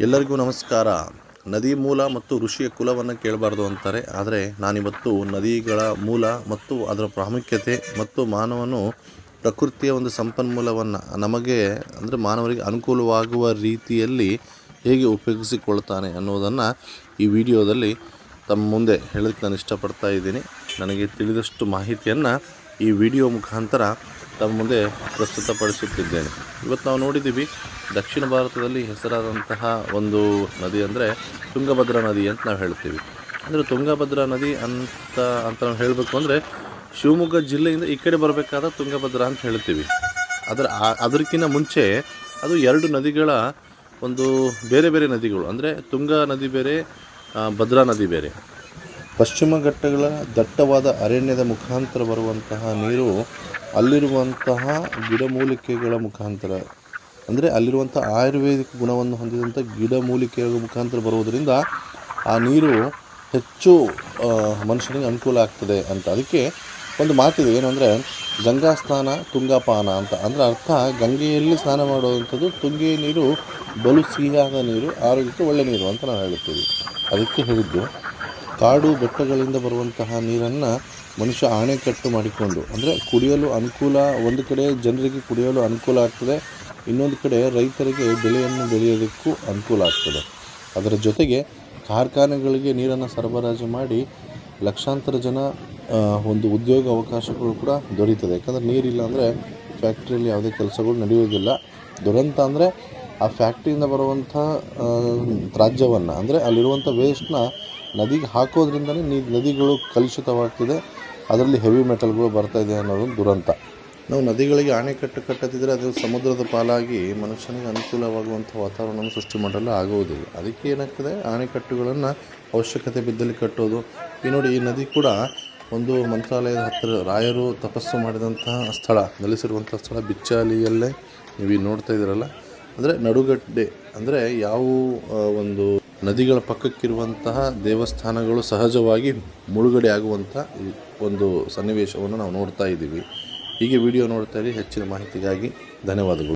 ಎಲ್ಲರಿಗೂ ನಮಸ್ಕಾರ. ನದಿ ಮೂಲ ಮತ್ತು ಋಷಿಯ ಕುಲವನ್ನು ಕೇಳಬಾರ್ದು ಅಂತಾರೆ. ಆದರೆ ನಾನಿವತ್ತು ನದಿಗಳ ಮೂಲ ಮತ್ತು ಅದರ ಪ್ರಾಮುಖ್ಯತೆ ಮತ್ತು ಮಾನವನು ಪ್ರಕೃತಿಯ ಒಂದು ಸಂಪನ್ಮೂಲವನ್ನು ನಮಗೆ, ಅಂದರೆ ಮಾನವರಿಗೆ ಅನುಕೂಲವಾಗುವ ರೀತಿಯಲ್ಲಿ ಹೇಗೆ ಉಪಯೋಗಿಸಿಕೊಳ್ತಾನೆ ಅನ್ನೋದನ್ನು ಈ ವಿಡಿಯೋದಲ್ಲಿ ತಮ್ಮ ಮುಂದೆ ಹೇಳೋಕ್ಕೆ ನಾನು ಇಷ್ಟಪಡ್ತಾ ಇದ್ದೀನಿ. ನನಗೆ ತಿಳಿದಷ್ಟು ಮಾಹಿತಿಯನ್ನು ಈ ವಿಡಿಯೋ ಮುಖಾಂತರ ತಮ್ಮ ಮುಂದೆ ಪ್ರಸ್ತುತಪಡಿಸುತ್ತಿದ್ದೇನೆ. ಇವತ್ತು ನಾವು ನೋಡಿದ್ದೀವಿ ದಕ್ಷಿಣ ಭಾರತದಲ್ಲಿ ಹೆಸರಾದಂತಹ ಒಂದು ನದಿ ಅಂದರೆ ತುಂಗಭದ್ರಾ ನದಿ ಅಂತ ನಾವು ಹೇಳ್ತೀವಿ ಅಂದರೆ ತುಂಗಭದ್ರಾ ನದಿ ಅಂತ ಅಂತ ನಾವು ಹೇಳಬೇಕು ಅಂದರೆ ಶಿವಮೊಗ್ಗ ಜಿಲ್ಲೆಯಿಂದ ಈ ಕಡೆ ಬರಬೇಕಾದ ತುಂಗಭದ್ರಾ ಅಂತ ಹೇಳ್ತೀವಿ ಅದರ, ಅದಕ್ಕಿಂತ ಮುಂಚೆ ಅದು ಎರಡು ನದಿಗಳ ಒಂದು ಬೇರೆ ಬೇರೆ ನದಿಗಳು. ಅಂದರೆ ತುಂಗಾ ನದಿ ಬೇರೆ ಭದ್ರಾ ನದಿ ಬೇರೆ. ಪಶ್ಚಿಮ ಘಟ್ಟಗಳ ದಟ್ಟವಾದ ಅರಣ್ಯದ ಮುಖಾಂತರ ಬರುವಂತಹ ನೀರು ಅಲ್ಲಿರುವಂತಹ ಗಿಡಮೂಲಿಕೆಗಳ ಮುಖಾಂತರ, ಅಂದರೆ ಅಲ್ಲಿರುವಂಥ ಆಯುರ್ವೇದಿಕ್ ಗುಣವನ್ನು ಹೊಂದಿದಂಥ ಗಿಡಮೂಲಿಕೆಗಳ ಮುಖಾಂತರ ಬರುವುದರಿಂದ ಆ ನೀರು ಹೆಚ್ಚು ಮನುಷ್ಯನಿಗೆ ಅನುಕೂಲ ಆಗ್ತದೆ ಅಂತ. ಅದಕ್ಕೆ ಒಂದು ಮಾತಿದೆ, ಏನು ಅಂದರೆ ಗಂಗಾ ಸ್ನಾನ ತುಂಗಾಪಾನ ಅಂತ. ಅಂದರೆ ಅರ್ಥ, ಗಂಗೆಯಲ್ಲಿ ಸ್ನಾನ ಮಾಡುವಂಥದ್ದು ತುಂಗೆ ನೀರು, ಬಲು ಸಿಹಿಯಾದ ನೀರು, ಆರೋಗ್ಯಕ್ಕೆ ಒಳ್ಳೆ ನೀರು ಅಂತ ನಾವು ಹೇಳುತ್ತೀವಿ. ಅದಕ್ಕೆ ಹೇಳಿದ್ದು ಕಾಡು ಬೆಟ್ಟಗಳಿಂದ ಬರುವಂತಹ ನೀರನ್ನು ಮನುಷ್ಯ ಆಣೆಕಟ್ಟು ಮಾಡಿಕೊಂಡು, ಅಂದರೆ ಕುಡಿಯಲು ಅನುಕೂಲ, ಒಂದು ಕಡೆ ಜನರಿಗೆ ಕುಡಿಯಲು ಅನುಕೂಲ ಆಗ್ತದೆ, ಇನ್ನೊಂದು ಕಡೆ ರೈತರಿಗೆ ಬೆಳೆಯನ್ನು ಬೆಳೆಯೋದಕ್ಕೂ ಅನುಕೂಲ ಆಗ್ತದೆ. ಅದರ ಜೊತೆಗೆ ಕಾರ್ಖಾನೆಗಳಿಗೆ ನೀರನ್ನು ಸರಬರಾಜು ಮಾಡಿ ಲಕ್ಷಾಂತರ ಜನ ಒಂದು ಉದ್ಯೋಗ ಅವಕಾಶಗಳು ಕೂಡ ದೊರೀತದೆ. ಯಾಕಂದರೆ ನೀರಿಲ್ಲ ಅಂದರೆ ಫ್ಯಾಕ್ಟ್ರಿಯಲ್ಲಿ ಯಾವುದೇ ಕೆಲಸಗಳು ನಡೆಯೋದಿಲ್ಲ ದುರಂತ ಅಂದರೆ ಆ ಫ್ಯಾಕ್ಟ್ರಿಯಿಂದ ಬರುವಂಥ ತ್ಯಾಜ್ಯವನ್ನು ಅಂದರೆ ಅಲ್ಲಿರುವಂಥ ವೇಸ್ಟ್ನ ನದಿಗೆ ಹಾಕೋದ್ರಿಂದಲೇ ನೀ, ನದಿಗಳು ಕಲುಷಿತವಾಗ್ತಿದೆ. ಅದರಲ್ಲಿ ಹೆವಿ ಮೆಟಲ್ಗಳು ಬರ್ತಾ ಇದೆ ಅನ್ನೋದು ದುರಂತ. ನಾವು ನದಿಗಳಿಗೆ ಅಣೆಕಟ್ಟು ಕಟ್ಟದಿದ್ದರೆ ಅದು ಸಮುದ್ರದ ಪಾಲಾಗಿ ಮನುಷ್ಯನಿಗೆ ಅನುಕೂಲವಾಗುವಂಥ ವಾತಾವರಣವನ್ನು ಸೃಷ್ಟಿ ಮಾಡಲು ಆಗುವುದಿಲ್ಲ. ಅದಕ್ಕೆ ಏನಾಗ್ತದೆ? ಅಣೆಕಟ್ಟುಗಳನ್ನು ಅವಶ್ಯಕತೆ ಬಿದ್ದಲ್ಲಿ ಕಟ್ಟೋದು. ಈ ನೋಡಿ, ಈ ನದಿ ಕೂಡ ಒಂದು ಮಂತ್ರಾಲಯದ ಹತ್ತಿರ ರಾಯರು ತಪಸ್ಸು ಮಾಡಿದಂತಹ ಸ್ಥಳ ನೆಲೆಸಿರುವಂಥ ಸ್ಥಳ, ಬಿಚ್ಚಾಲಿಯಲ್ಲೇ. ನೀವು ನೋಡ್ತಾ ಇದ್ದೀರಲ್ಲ. ಅಂದರೆ ನಡುಗಡ್ಡೆ, ಅಂದರೆ ಯಾವ ಒಂದು ನದಿಗಳ ಪಕ್ಕಕ್ಕಿರುವಂತಹ ದೇವಸ್ಥಾನಗಳು ಸಹಜವಾಗಿ ಮುಳುಗಡೆ ಆಗುವಂಥ ಒಂದು ಸನ್ನಿವೇಶವನ್ನು ನಾವು ನೋಡ್ತಾ ಇದ್ದೀವಿ. ಹೀಗೆ ವಿಡಿಯೋ ನೋಡ್ತಾ ಇರಿ, ಹೆಚ್ಚಿನ ಮಾಹಿತಿಗಾಗಿ ಧನ್ಯವಾದಗಳು.